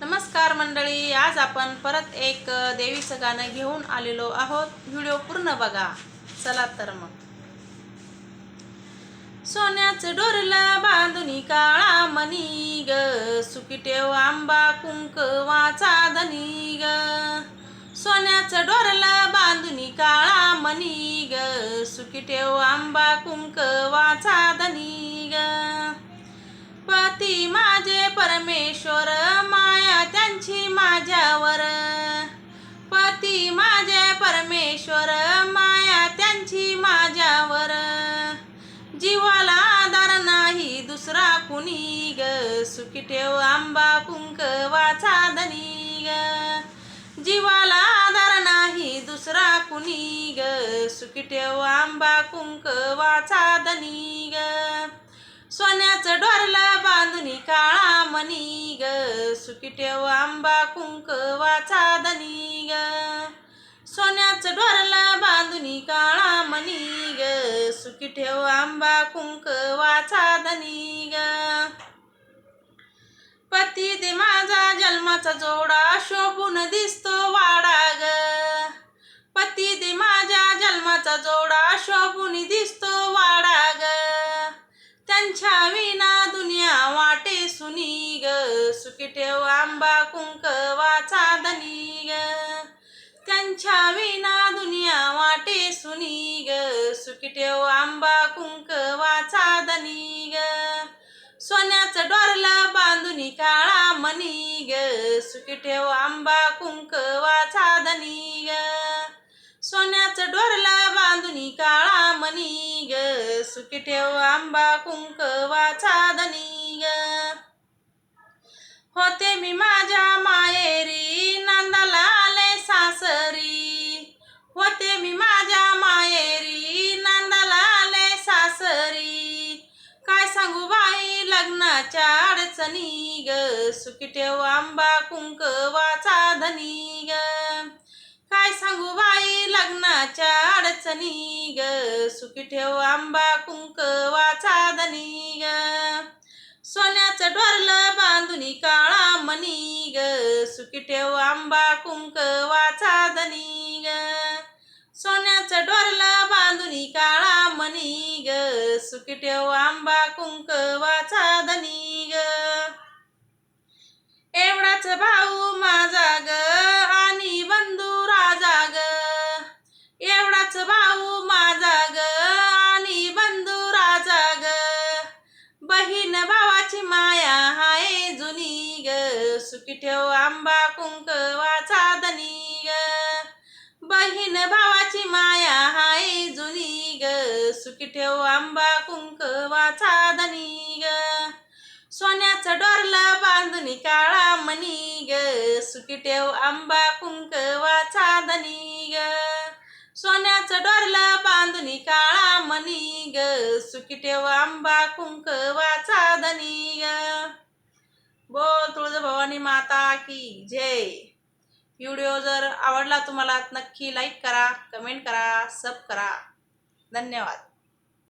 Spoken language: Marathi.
नमस्कार मंडळी आज आपण परत एक देवीचं गाणं घेऊन आलेलो आहोत. व्हिडिओ पूर्ण बघा. चला तर मग. सोन्याचं डोरलं बांधुनी काळा मनी ग सुकिटेव आंबा कुंकवाचा धनी ग सोन्याचं डोरलं बांधुनी काळा मनी ग सुकिटेव आंबा कुंकवाचा धनी ग पती परमेश्वर माया त्यांची माझ्यावर. जीवाला आधार नाही दुसरा कुणी ग? सुखी ठेव आंबा कुंकवाचा धनी ग. जीवाला आधार नाही दुसरा कुणी ग? सुखी ठेव आंबा कुंकवाचा धनी ग. सोन्याचं डोरलं बांधणी काळा मनी ग. सुखी ठेव आंबा कुंक डोरला बांधुनी काळा मनी ग. सुखी ठेव आंबा कुंकवाचा धनी ग. पती दे माझा जन्माचा जोडा शोभून दिसतो वाडा ग. पती दे माझ्या जन्माचा जोडा शोभून दिसतो वाडा ग. त्यांच्या विना दुनिया वाटे सुनी ग. सुखी ठेव आंबा कुंकवाचा धनी ग विना दुनिया वाटे सुनी ग. सुखी ठेव आंबा कुंकवाचा दनी ग. सोन्याचं डोरलं बांधुनी काळा मनी ग. सुखी ठेव आंबा कुंकवाचा दनी ग. सोन्याचं डोरला बांधुनी काळा मनी ग. सुखी ठेव आंबा कुंकवाचा दनी ग. होते मी माझ्या मायेरी कोणाच्या अडचणी ग. सुकिटेव आंबा आंबा कुंकवाचा धनी ग. काय सांगू बाई लग्नाच्या अडचणी ग. सुकिठेव आंबा कुंकवाचा धनी ग. सोन्याचं डोरलं बांधुनी काळा मनी ग. सुकिठेव आंबा कुंकवाचा धनी ग. सोन्याचं डोरलं बांधुनी काळा धनी ग सुखी ठेव आंबा कुंकवाचा धनी ग. एवढाच भाऊ माझा ग आणि बंधू राजा ग. एवढाच भाऊ माझा ग आणि बंधू राजा ग. बहीण भावाची माया हाय जुनी ग. सुखी ठेव आंबा कुंक ग बहीण भावाची माया हाय जुनी ग. सुखी ठेव आंबा कुंकवाचा धनी ग. सोन्याचं डोरला बांधुनी काळा मनी ग. सुखी ठेव आंबा कुंकवाचा धनी ग. सोन्याचं डोरलं बांधुनी काळा मनी ग. सुखी ठेव आंबा कुंकवाचा धनी ग. बोल तुळजाभवानी माता की जय. व्हिडिओ जर आवडला तुम्हाला नक्की लाईक करा कमेंट करा सब करा. धन्यवाद.